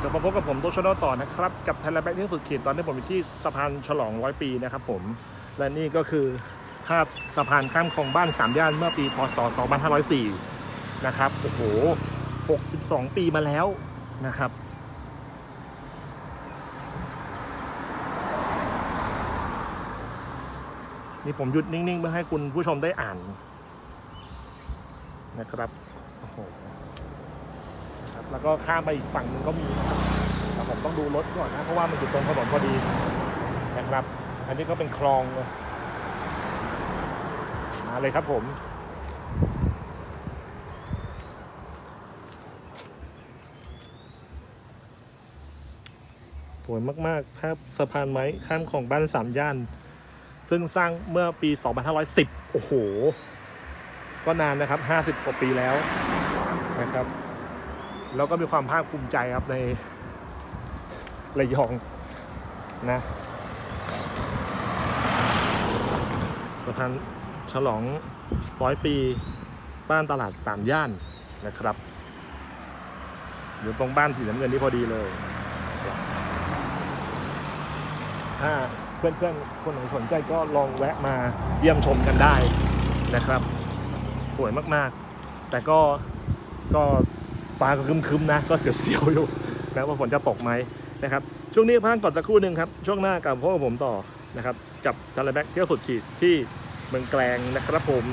เดี๋ยวมาพบกับผมโตัวชนต่อนะครับ กับไทยแลนด์แบ็กที่สุดขีดตอนนี้ผมอยู่ที่สะพานฉลองร้อยปีนะครับผม และนี่ก็คือภาพสะพานข้ามคลองบ้านสามย่านเมื่อปีพศ 2504 นะครับโอ้โห 62 ปีมาแล้วนะครับนี่ผมหยุดนิ่ง ๆ เพื่อให้คุณผู้ชมได้อ่านนะครับ โอ้โห แล้วก็ข้ามไปอีกฝั่งหนึ่งก็มีแต่ผมต้องดูรถก่อนนะ เพราะว่ามันอยู่ตรงถนนพอดีนะครับ อันนี้ก็เป็นคลองเลยมาเลยครับผมสวยมากๆภาพสะพานไม้ข้ามของบ้านสามย่าน ซึ่งสร้างเมื่อปี 2510 โอ้โห ก็นานนะครับ 50 กว่าปีแล้วนะครับ แล้วก็มีความภาคภูมิใจครับในระยองนะสะพานฉลองร้อยปีบ้านตลาดสามย่านนะครับ อยู่ตรงบ้านสีน้ำเงินนี่พอดีเลยถ้าเพื่อนๆ คนไหนสนใจก็ลองแวะมาเยี่ยมชมกันได้นะครับ สวยมากๆ แต่ก็ก็ ฟ้าก็คึมๆนะ ก็เสียวๆอยู่นะว่าฝนจะตกไหมนะครับ ช่วงนี้พักก่อนสักครู่หนึ่งครับ ช่วงหน้ากลับพบกับผมต่อนะครับ กับทะเลแบ็กเที่ยวสุดขีดที่เมืองแกลงนะครับผม